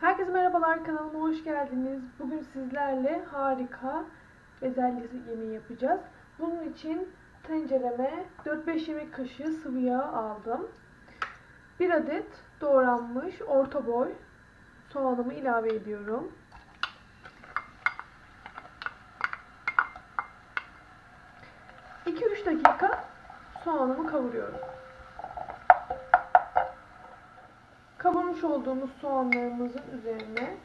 Herkese merhabalar kanalıma hoş geldiniz. Bugün sizlerle harika bezelye yemeği yapacağız. Bunun için tencereme 4-5 yemek kaşığı sıvı yağ aldım. 1 adet doğranmış orta boy soğanımı ilave ediyorum. Dakika soğanımı kavuruyorum. Kavurmuş olduğumuz soğanlarımızın üzerine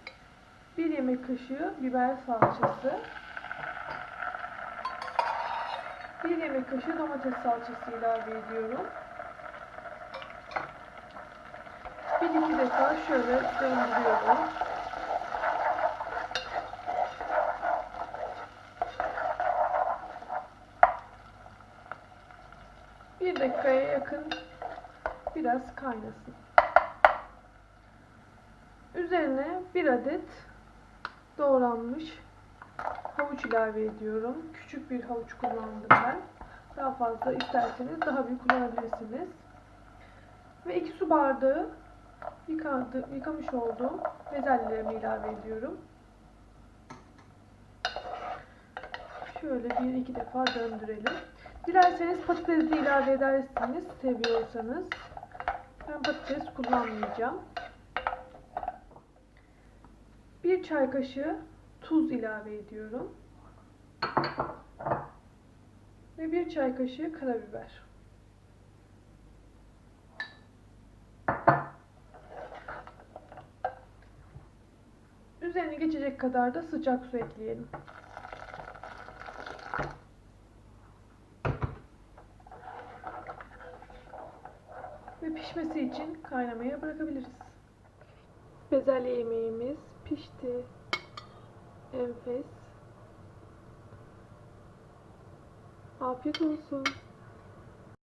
bir yemek kaşığı biber salçası, bir yemek kaşığı domates salçası ilave ediyorum. Bir iki defa şöyle döndürüyorum. Bir dakikaya yakın biraz kaynasın. Üzerine bir adet doğranmış havuç ilave ediyorum. Küçük bir havuç kullandım ben. Daha fazla isterseniz daha büyük kullanabilirsiniz. Ve 2 su bardağı yıkadı, yıkamış olduğum bezelyelerimi ilave ediyorum. Şöyle bir iki defa döndürelim. Dilerseniz patates de ilave edersiniz seviyorsanız. Ben patates kullanmayacağım. Bir çay kaşığı tuz ilave ediyorum. Ve bir çay kaşığı karabiber. Üzerine geçecek kadar da sıcak su ekleyelim. Ve pişmesi için kaynamaya bırakabiliriz. Bezelye yemeğimiz. Enfes. Afiyet olsun.